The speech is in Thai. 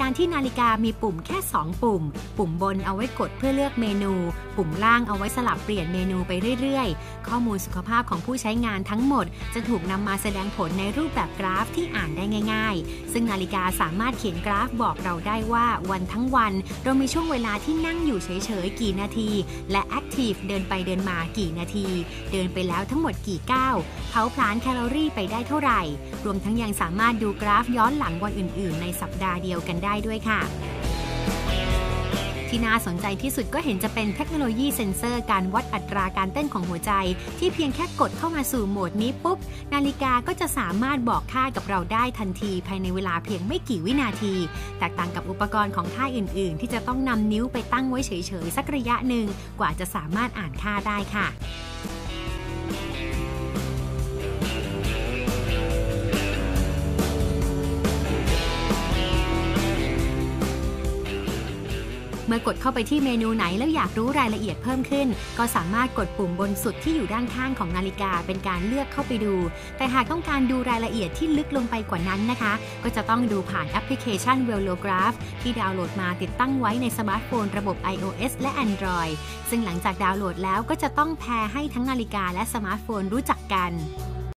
การที่นาฬิกามีปุ่มแค่ 2 ปุ่ม ปุ่มบนเอาไว้กดเพื่อเลือกเมนู ปุ่มล่างเอาไว้สลับเปลี่ยนเมนูไปเรื่อยๆ ข้อมูลสุขภาพของผู้ใช้งานทั้งหมด จะถูกนำมาแสดงผลในรูปแบบกราฟที่อ่านได้ง่าย ๆ ซึ่งนาฬิกาสามารถเขียนกราฟบอกเราได้ว่าวันทั้งวัน เรามีช่วงเวลาที่นั่งอยู่เฉยๆ กี่นาที และแอคทีฟเดินไปเดินมากี่นาที เดินไปแล้วทั้งหมดกี่ก้าวเผาผลาญแคลอรี่ไปได้เท่าไหร่ รวมทั้งยังสามารถดูกราฟย้อนหลังวันอื่น ๆ ในสัปดาห์เดียวกันได้ด้วยค่ะ ที่น่าสนใจที่สุดก็เห็นจะเป็นเทคโนโลยีเซ็นเซอร์การวัดอัตราการเต้นของหัวใจ ที่เพียงแค่กดเข้ามาสู่โหมดนี้ปุ๊บ นาฬิกาก็จะสามารถบอกค่ากับเราได้ทันทีภายในเวลาเพียงไม่กี่วินาที แตกต่างกับอุปกรณ์ของค่ายอื่น ๆ ที่จะต้องนำนิ้วไปตั้งไว้เฉย ๆ สักระยะหนึ่งกว่าจะสามารถอ่านค่าได้ค่ะ มื่อกดเข้าไปที่เมนูไหนแล้วอยากรู้รายละเอียดเพิ่มขึ้น ก็สามารถกดปุ่มบนสุดที่อยู่ด้านข้างของนาฬิกาเป็นการเลือกเข้าไปดู แต่หากต้องการดูรายละเอียดที่ลึกลงไปกว่านั้นนะคะ ก็จะต้องดูผ่านแอปพลิเคชัน v e l o g r a p h ที่ดาวน์โหลดมาติดตั้งไว้ในสมาร์ทโฟนระบบ iOS และ Android ซึ่งหลังจากดาวน์โหลดแล้วก็จะต้องแพร์ให้ทั้งนาฬิกาและสมาร์ทโฟนรู้จักกัน